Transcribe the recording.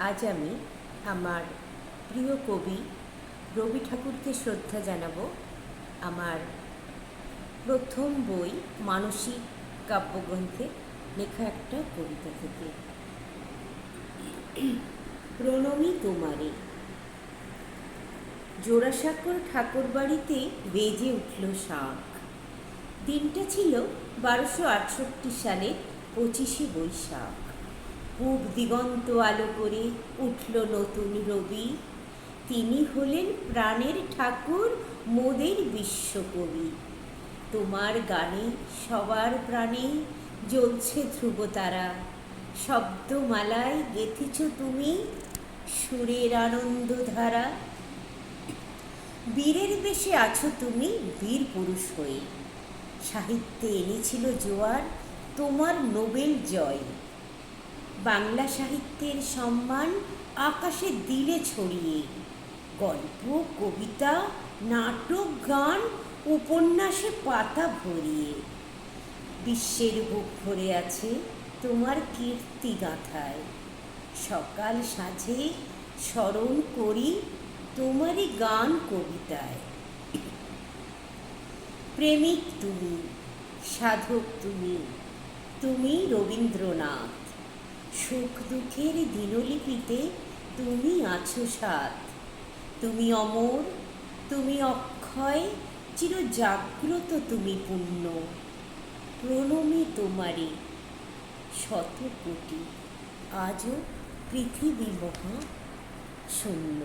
আজ আমি আমার প্রিয় কবি রবি ঠাকুরকে শ্রদ্ধা জানাব। আমার প্রথম বই মানসিক কাব্যগ্রন্থে লেখা একটা কবিতা থেকে। প্রণমী তোমারে। জোড়াসাঁকর ঠাকুর বাড়িতে বেজে উঠল শাঁখ। দিনটা ছিল বারোশো আটষট্টি সালের পঁচিশে বৈশাখ। পূব দিগন্ত আলো করে উঠল নতুন রবি। তিনি হলেন প্রাণের ঠাকুর, মোদের বিশ্বকবি। তোমার গানে, সবার প্রাণে জ্বলছে ধ্রুবতারা শব্দমালায় গেথেছ তুমি সুরের আনন্দধারা বীরের বেশে আছো তুমি বীর পুরুষ হয়ে। সাহিত্যে এনেছিল জোয়ার তোমার নোবেল জয়। বাংলা সাহিত্যের সম্মান আকাশে দিলে ছড়িয়ে। গল্প, কবিতা, নাটক, গান, উপন্যাসে পাতা ভরিয়ে। বিশ্বের বুক ভরে আছে তোমার কীর্তি গাথায়। সকাল সাঁঝে স্মরণ করি তোমারই গান কবিতায়। প্রেমিক তুমি, সাধক তুমি তুমি রবীন্দ্রনাথ। সুখ দুঃখের দিনলিপিতে তুমি আছো সাথ। তুমি অমর, তুমি অক্ষয় চির জাগ্রত তুমি পূর্ণ প্রণমে তোমারে শত কোটি। আজও পৃথিবী মহা শূন্য।